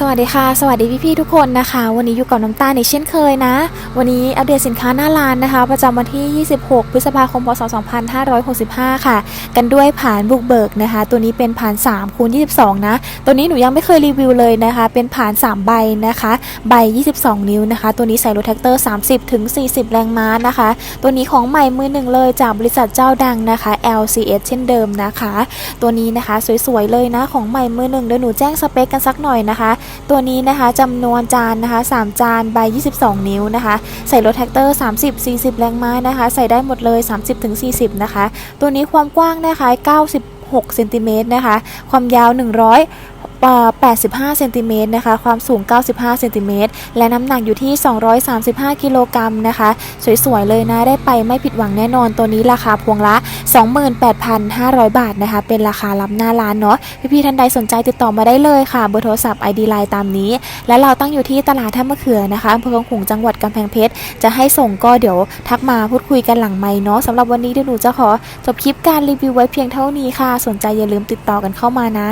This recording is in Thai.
สวัสดีค่ะ สวัสดีพี่ๆทุกคนนะคะ วันนี้อยู่กับน้ำตาลในเช่นเคยนะ วันนี้อัปเดตสินค้าหน้าร้านนะคะ ประจำวันที่ 26 พฤษภาคม พศ 2565 ค่ะ กันด้วยผ่านบุกเบิกนะคะ ตัวนี้เป็นผ่าน3คูณ22 นะ ตัวนี้หนูยังไม่เคยรีวิวเลยนะคะ เป็นผ่าน 3 ใบนะคะ ใบ 22 นิ้วนะคะ ตัวนี้ใส่รถแท็กเตอร์ 30ถึง40 แรงม้านะคะ ตัวนี้ของใหม่มือหนึ่งเลยจากบริษัทเจ้าดังนะคะ LCS เช่นเดิมนะคะ ตัวนี้นะคะสวยๆเลยนะของใหม่มือหนึ่งเดี๋ยวหนูแจ้งสเปคกันสักหน่อยนะคะ ตัวนี้นะคะจำนวนจานนะคะ3จานใบ 22 นิ้วนะคะ ใส่รถแท็กเตอร์ 30 40 แรงม้านะคะ ใส่ได้หมดเลย 30ถึง40 นะคะ ตัวนี้ความกว้างนะคะ96เซนติเมตรนะคะ ความยาว 100เอ่อ 85เซนติเมตรนะคะ ความสูง 95เซนติเมตรและน้ำหนักอยู่ที่ 235 กิโลกรัมนะคะ สวยๆ เลยนะ ได้ไปไม่ผิดหวังแน่นอน ตัวนี้ราคาพวงละ 28,500 บาทนะคะ เป็นราคารับหน้าร้านเนาะ พี่ๆ ท่านใดสนใจติดต่อมาได้เลยค่ะ เบอร์โทรศัพท์ ID Line ตามนี้ และเราตั้งอยู่ที่ตลาดท่ามะเขือนะคะอำเภอคลองขลุงจังหวัดกำแพงเพชร จะให้ส่งก็เดี๋ยวทักมาพูดคุยกันหลังไมค์เนาะสำหรับวันนี้เดี๋ยวหนูจะขอจบคลิปการรีวิวไว้เพียงเท่านี้ค่ะ สนใจอย่าลืมติดต่อกันเข้ามานะ